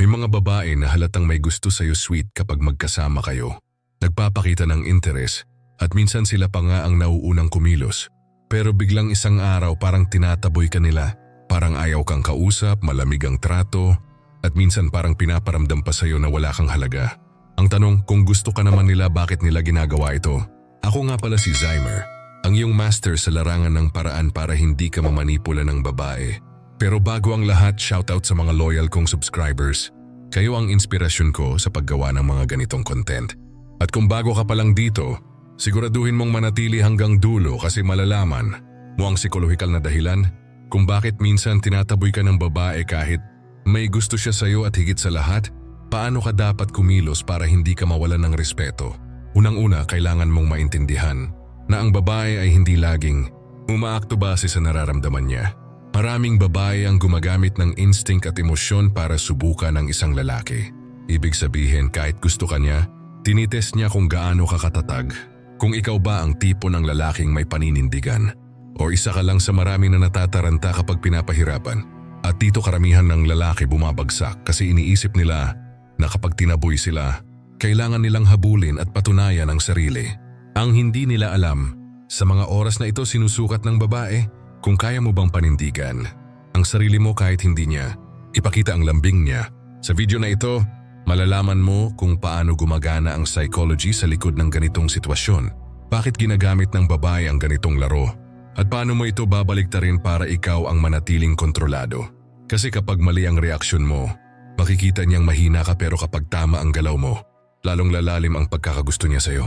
May mga babae na halatang may gusto sa'yo sweet kapag magkasama kayo. Nagpapakita ng interes at minsan sila pa nga ang nauunang kumilos. Pero biglang isang araw parang tinataboy ka nila. Parang ayaw kang kausap, malamig ang trato, at minsan parang pinaparamdam pa sa'yo na wala kang halaga. Ang tanong, kung gusto ka naman nila bakit nila ginagawa ito? Ako nga pala si Zymer, ang iyong master sa larangan ng paraan para hindi ka mamanipula ng babae. Pero bago ang lahat, shoutout sa mga loyal kong subscribers. Kayo ang inspirasyon ko sa paggawa ng mga ganitong content. At kung bago ka pa lang dito, siguraduhin mong manatili hanggang dulo kasi malalaman mo ang psikolohikal na dahilan kung bakit minsan tinataboy ka ng babae kahit may gusto siya sa'yo at higit sa lahat, paano ka dapat kumilos para hindi ka mawalan ng respeto. Unang-una, kailangan mong maintindihan na ang babae ay hindi laging umaakto base sa nararamdaman niya. Maraming babae ang gumagamit ng instinct at emosyon para subukan ng isang lalaki. Ibig sabihin kahit gusto ka niya, tinitest niya kung gaano ka katatag. Kung ikaw ba ang tipo ng lalaking may paninindigan. O isa ka lang sa marami na natataranta kapag pinapahirapan. At dito karamihan ng lalaki bumabagsak kasi iniisip nila na kapag tinaboy sila, kailangan nilang habulin at patunayan ang sarili. Ang hindi nila alam, sa mga oras na ito sinusukat ng babae kung kaya mo bang panindigan ang sarili mo kahit hindi niya, ipakita ang lambing niya. Sa video na ito, malalaman mo kung paano gumagana ang psychology sa likod ng ganitong sitwasyon. Bakit ginagamit ng babae ang ganitong laro? At paano mo ito babaliktarin para ikaw ang manatiling kontrolado? Kasi kapag mali ang reaksyon mo, makikita niyang mahina ka pero kapag tama ang galaw mo, lalong lalalim ang pagkakagusto niya sa'yo.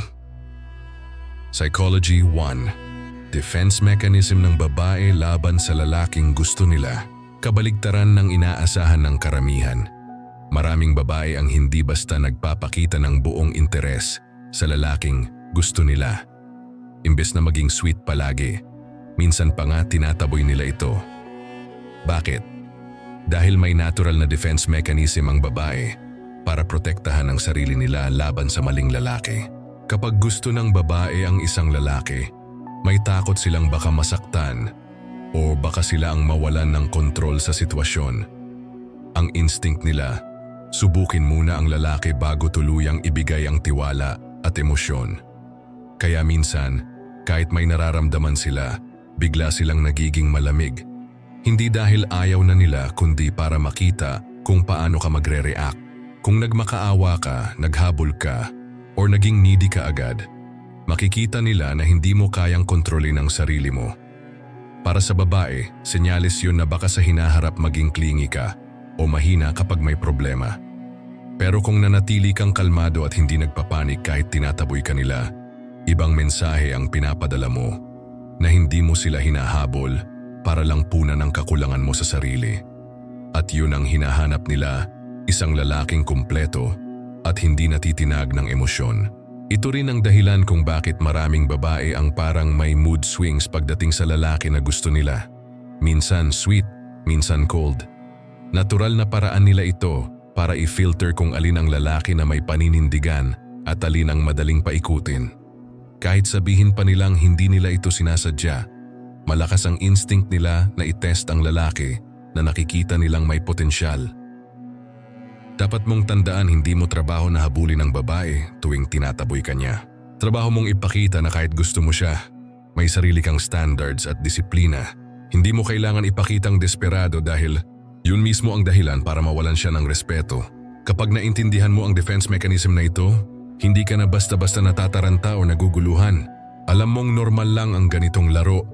Psychology 1 Defense mechanism ng babae laban sa lalaking gusto nila. Kabaligtaran ng inaasahan ng karamihan. Maraming babae ang hindi basta nagpapakita ng buong interes sa lalaking gusto nila. Imbes na maging sweet palagi, minsan pa nga tinataboy nila ito. Bakit? Dahil may natural na defense mechanism ang babae para protektahan ang sarili nila laban sa maling lalaki. Kapag gusto ng babae ang isang lalaki, may takot silang baka masaktan o baka sila ang mawalan ng kontrol sa sitwasyon. Ang instinct nila, subukin muna ang lalaki bago tuluyang ibigay ang tiwala at emosyon. Kaya minsan, kahit may nararamdaman sila, bigla silang nagiging malamig. Hindi dahil ayaw na nila kundi para makita kung paano ka magre-react. Kung nagmakaawa ka, naghabol ka, or naging needy ka agad, makikita nila na hindi mo kayang kontrolin ang sarili mo. Para sa babae, senyalis yun na baka sa hinaharap maging clingy ka o mahina kapag may problema. Pero kung nanatili kang kalmado at hindi nagpapanik kahit tinataboy ka nila, ibang mensahe ang pinapadala mo na hindi mo sila hinahabol para lang punan ang kakulangan mo sa sarili. At yun ang hinahanap nila, isang lalaking kumpleto at hindi natitinag ng emosyon. Ito rin ang dahilan kung bakit maraming babae ang parang may mood swings pagdating sa lalaki na gusto nila. Minsan sweet, minsan cold. Natural na paraan nila ito para i-filter kung alin ang lalaki na may paninindigan at alin ang madaling paikutin. Kahit sabihin pa nilang hindi nila ito sinasadya, malakas ang instinct nila na itest ang lalaki na nakikita nilang may potensyal. Dapat mong tandaan hindi mo trabaho na habulin ng babae tuwing tinataboy ka niya. Trabaho mong ipakita na kahit gusto mo siya, may sarili kang standards at disiplina. Hindi mo kailangan ipakitang desperado dahil yun mismo ang dahilan para mawalan siya ng respeto. Kapag naintindihan mo ang defense mechanism na ito, hindi ka na basta-basta natataranta o naguguluhan. Alam mong normal lang ang ganitong laro.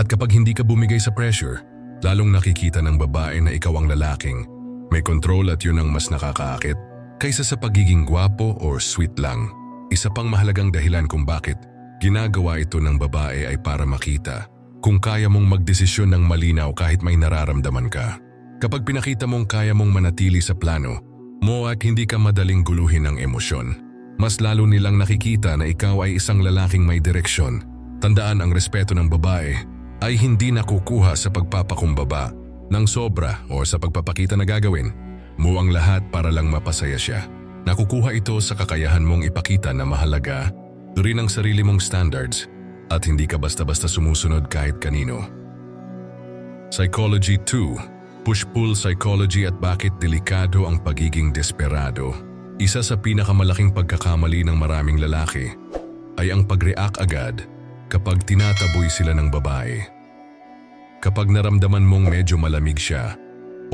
At kapag hindi ka bumigay sa pressure, lalong nakikita ng babae na ikaw ang lalaking may control at yun ang mas nakakaakit kaysa sa pagiging gwapo or sweet lang. Isa pang mahalagang dahilan kung bakit ginagawa ito ng babae ay para makita kung kaya mong magdesisyon ng malinaw kahit may nararamdaman ka. Kapag pinakita mong kaya mong manatili sa plano mo at hindi ka madaling guluhin ng emosyon, mas lalo nilang nakikita na ikaw ay isang lalaking may direksyon. Tandaan ang respeto ng babae ay hindi nakukuha sa pagpapakumbaba ng sobra o sa pagpapakita na gagawin mo ang lahat para lang mapasaya siya. Nakukuha ito sa kakayahan mong ipakita na mahalaga rin ang sarili mong standards at hindi ka basta-basta sumusunod kahit kanino. Psychology 2 push-pull psychology at bakit delikado ang pagiging desperado. Isa sa pinakamalaking pagkakamali ng maraming lalaki ay ang pag-react agad kapag tinataboy sila ng babae. Kapag naramdaman mong medyo malamig siya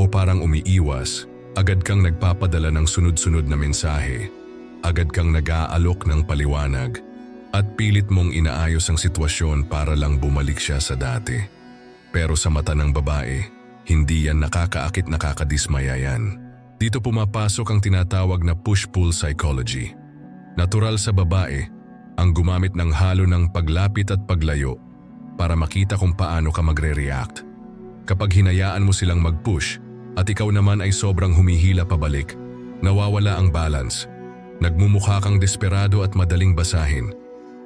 o parang umiiwas, agad kang nagpapadala ng sunod-sunod na mensahe. Agad kang nag-aalok ng paliwanag at pilit mong inaayos ang sitwasyon para lang bumalik siya sa dati. Pero sa mata ng babae, hindi yan nakakaakit nakakadismaya yan. Dito pumapasok ang tinatawag na push-pull psychology. Natural sa babae ang gumamit ng halo ng paglapit at paglayo para makita kung paano ka magre-react. Kapag hinayaan mo silang mag-push at ikaw naman ay sobrang humihila pabalik, nawawala ang balance. Nagmumukha kang desperado at madaling basahin.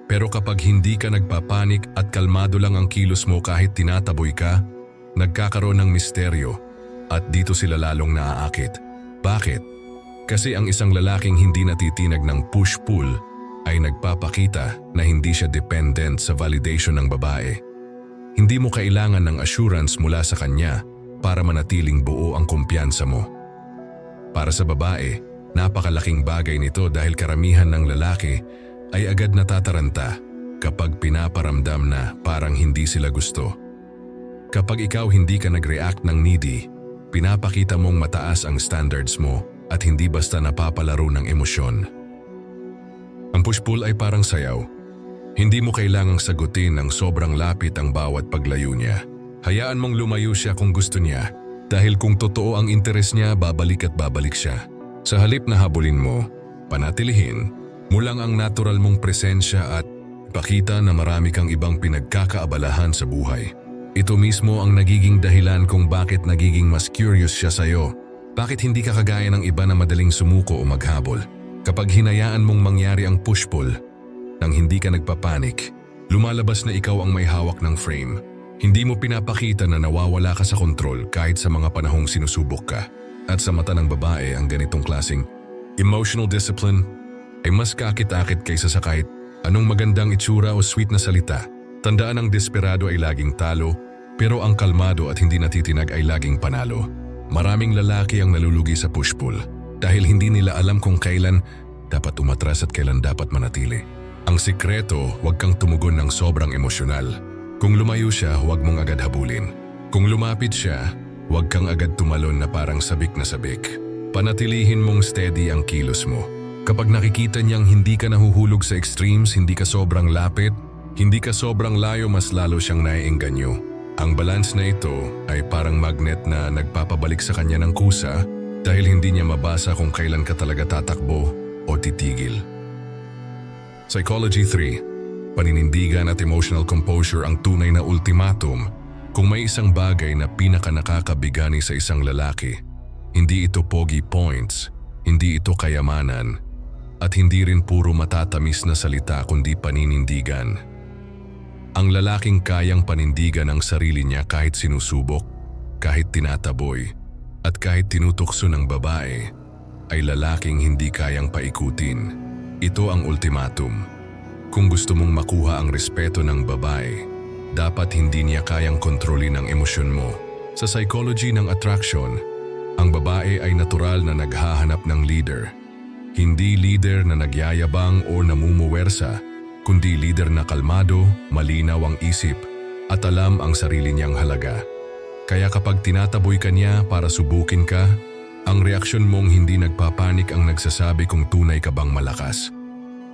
Pero kapag hindi ka nagpapanik at kalmado lang ang kilos mo kahit tinataboy ka, nagkakaroon ng misteryo at dito sila lalong naaakit. Bakit? Kasi ang isang lalaking hindi natitinag ng push-pull ay nagpapakita na hindi siya dependent sa validation ng babae. Hindi mo kailangan ng assurance mula sa kanya para manatiling buo ang kumpiyansa mo. Para sa babae, napakalaking bagay nito dahil karamihan ng lalaki ay agad natataranta kapag pinaparamdam na parang hindi sila gusto. Kapag ikaw hindi ka nag-react ng needy, pinapakita mong mataas ang standards mo at hindi basta napapalaro ng emosyon. Ang push-pull ay parang sayaw. Hindi mo kailangang sagutin ng sobrang lapit ang bawat paglayo niya. Hayaan mong lumayo siya kung gusto niya dahil kung totoo ang interes niya, babalik at babalik siya. Sa halip na habulin mo, panatilihin, mulang ang natural mong presensya at pakita na marami kang ibang pinagkakaabalahan sa buhay. Ito mismo ang nagiging dahilan kung bakit nagiging mas curious siya sa'yo. Bakit hindi ka kagaya ng iba na madaling sumuko o maghabol? Kapag hinayaan mong mangyari ang push-pull, nang hindi ka nagpapanik, lumalabas na ikaw ang may hawak ng frame. Hindi mo pinapakita na nawawala ka sa kontrol kahit sa mga panahong sinusubok ka. At sa mata ng babae ang ganitong klasing emotional discipline ay mas kakit-akit kaysa sa kahit anong magandang itsura o sweet na salita. Tandaan ang desperado ay laging talo, pero ang kalmado at hindi natitinag ay laging panalo. Maraming lalaki ang nalulugi sa push-pull dahil hindi nila alam kung kailan dapat umatras at kailan dapat manatili. Ang sikreto, huwag kang tumugon ng sobrang emosyonal. Kung lumayo siya, huwag mong agad habulin. Kung lumapit siya, huwag kang agad tumalon na parang sabik na sabik. Panatilihin mong steady ang kilos mo. Kapag nakikita niyang hindi ka nahuhulog sa extremes, hindi ka sobrang lapit, hindi ka sobrang layo, mas lalo siyang naiengganyo. Ang balance na ito ay parang magnet na nagpapabalik sa kanya ng kusa dahil hindi niya mabasa kung kailan ka talaga tatakbo o titigil. Psychology 3. Paninindigan at emotional composure ang tunay na ultimatum. Kung may isang bagay na pinaka nakakabigani sa isang lalaki, hindi ito pogi points, hindi ito kayamanan, at hindi rin puro matatamis na salita kundi paninindigan. Ang lalaking kayang panindigan ang sarili niya kahit sinusubok, kahit tinataboy, at kahit tinutokso ng babae, ay lalaking hindi kayang paikutin. Ito ang ultimatum. Kung gusto mong makuha ang respeto ng babae, dapat hindi niya kayang kontrolin ang emosyon mo. Sa psychology ng attraction, ang babae ay natural na naghahanap ng leader. Hindi leader na nagyayabang o namumuwersa, kundi leader na kalmado, malinaw ang isip, at alam ang sarili niyang halaga. Kaya kapag tinataboy ka niya para subukin ka, ang reaksyon mong hindi nagpapanik ang nagsasabi kung tunay ka bang malakas.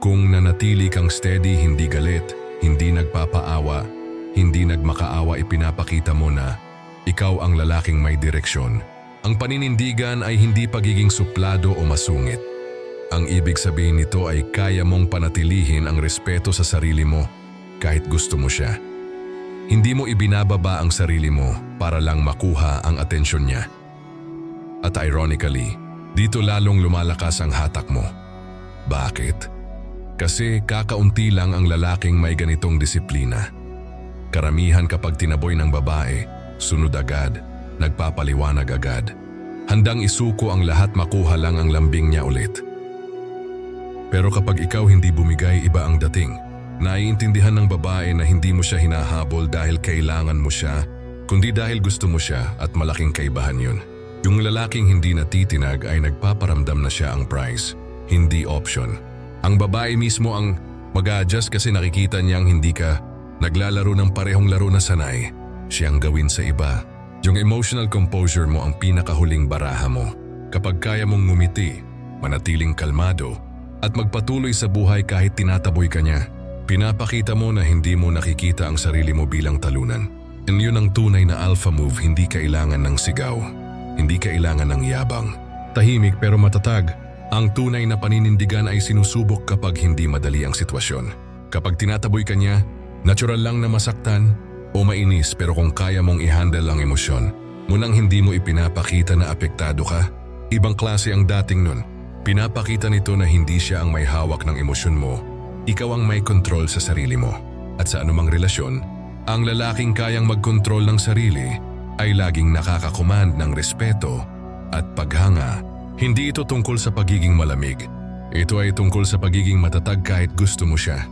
Kung nanatili kang steady, hindi galit, hindi nagpapaawa, hindi nagmakaawa ipinapakita mo na ikaw ang lalaking may direksyon. Ang paninindigan ay hindi pagiging suplado o masungit. Ang ibig sabihin nito ay kaya mong panatilihin ang respeto sa sarili mo kahit gusto mo siya. Hindi mo ibinababa ang sarili mo para lang makuha ang atensyon niya. At ironically, dito lalong lumalakas ang hatak mo. Bakit? Kasi kakaunti lang ang lalaking may ganitong disiplina. Karamihan kapag tinaboy ng babae, sunod agad, nagpapaliwanag agad. Handang isuko ang lahat makuha lang ang lambing niya ulit. Pero kapag ikaw hindi bumigay, iba ang dating. Naiintindihan ng babae na hindi mo siya hinahabol dahil kailangan mo siya, kundi dahil gusto mo siya at malaking kaibahan yun. Yung lalaking hindi natitinag ay nagpaparamdam na siya ang prize, hindi option. Ang babae mismo ang mag-a-adjust kasi nakikita niyang hindi ka naglalaro ng parehong laro na sanay. Siyang gawin sa iba. Yung emotional composure mo ang pinakahuling baraha mo. Kapag kaya mong ngumiti, manatiling kalmado, at magpatuloy sa buhay kahit tinataboy ka niya, pinapakita mo na hindi mo nakikita ang sarili mo bilang talunan. And yun ang tunay na alpha move, hindi kailangan ng sigaw. Hindi kailangan ng yabang. Tahimik pero matatag. Ang tunay na paninindigan ay sinusubok kapag hindi madali ang sitwasyon. Kapag tinataboy ka niya, natural lang na masaktan o mainis pero kung kaya mong i-handle ang emosyon, munang hindi mo ipinapakita na apektado ka, ibang klase ang dating nun. Pinapakita nito na hindi siya ang may hawak ng emosyon mo, ikaw ang may control sa sarili mo. At sa anumang relasyon, ang lalaking kayang magkontrol ng sarili ay laging nakakakumand ng respeto at paghanga. Hindi ito tungkol sa pagiging malamig. Ito ay tungkol sa pagiging matatag kahit gusto mo siya.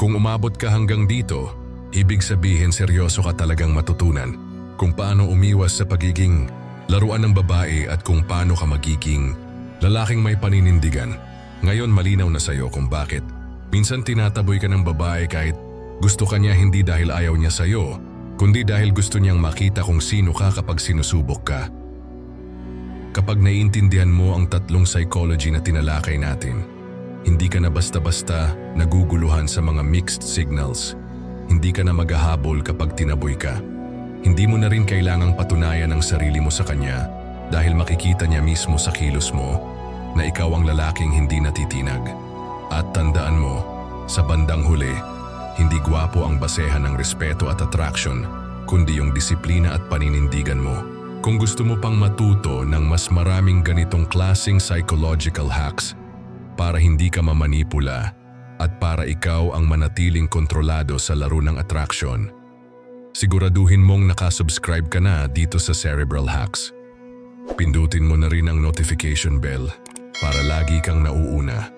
Kung umabot ka hanggang dito, ibig sabihin seryoso ka talagang matutunan kung paano umiwas sa pagiging laruan ng babae at kung paano ka magiging lalaking may paninindigan. Ngayon malinaw na sa'yo kung bakit. Minsan tinataboy ka ng babae kahit gusto ka niya hindi dahil ayaw niya sa'yo, kundi dahil gusto niyang makita kung sino ka kapag sinusubok ka. Kapag naiintindihan mo ang tatlong psychology na tinalakay natin, hindi ka na basta-basta naguguluhan sa mga mixed signals. Hindi ka na maghahabol kapag tinaboy ka. Hindi mo na rin kailangang patunayan ang sarili mo sa kanya dahil makikita niya mismo sa kilos mo na ikaw ang lalaking hindi natitinag. At tandaan mo, sa bandang huli, hindi gwapo ang basehan ng respeto at attraction, kundi yung disiplina at paninindigan mo. Kung gusto mo pang matuto ng mas maraming ganitong klasing psychological hacks para hindi ka mamanipula at para ikaw ang manatiling kontrolado sa laro ng attraction, siguraduhin mong nakasubscribe ka na dito sa Cerebral Hacks. Pindutin mo na rin ang notification bell para lagi kang nauuna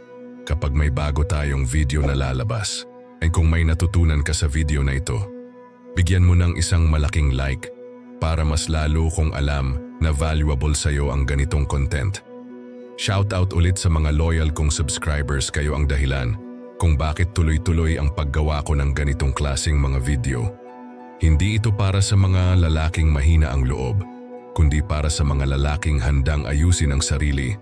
may bago tayong video na lalabas. At kung may natutunan ka sa video na ito, bigyan mo ng isang malaking like para mas lalo kong alam na valuable sa'yo ang ganitong content. Shoutout ulit sa mga loyal kong subscribers kayo ang dahilan kung bakit tuloy-tuloy ang paggawa ko ng ganitong klasing mga video. Hindi ito para sa mga lalaking mahina ang loob, kundi para sa mga lalaking handang ayusin ang sarili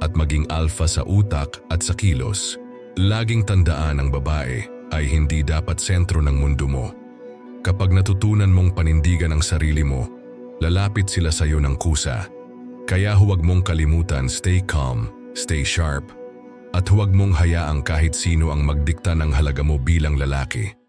at maging alpha sa utak at sa kilos. Laging tandaan ang babae ay hindi dapat sentro ng mundo mo. Kapag natutunan mong panindigan ang sarili mo, lalapit sila sa iyo ng kusa. Kaya huwag mong kalimutan stay calm, stay sharp, at huwag mong hayaang kahit sino ang magdikta ng halaga mo bilang lalaki.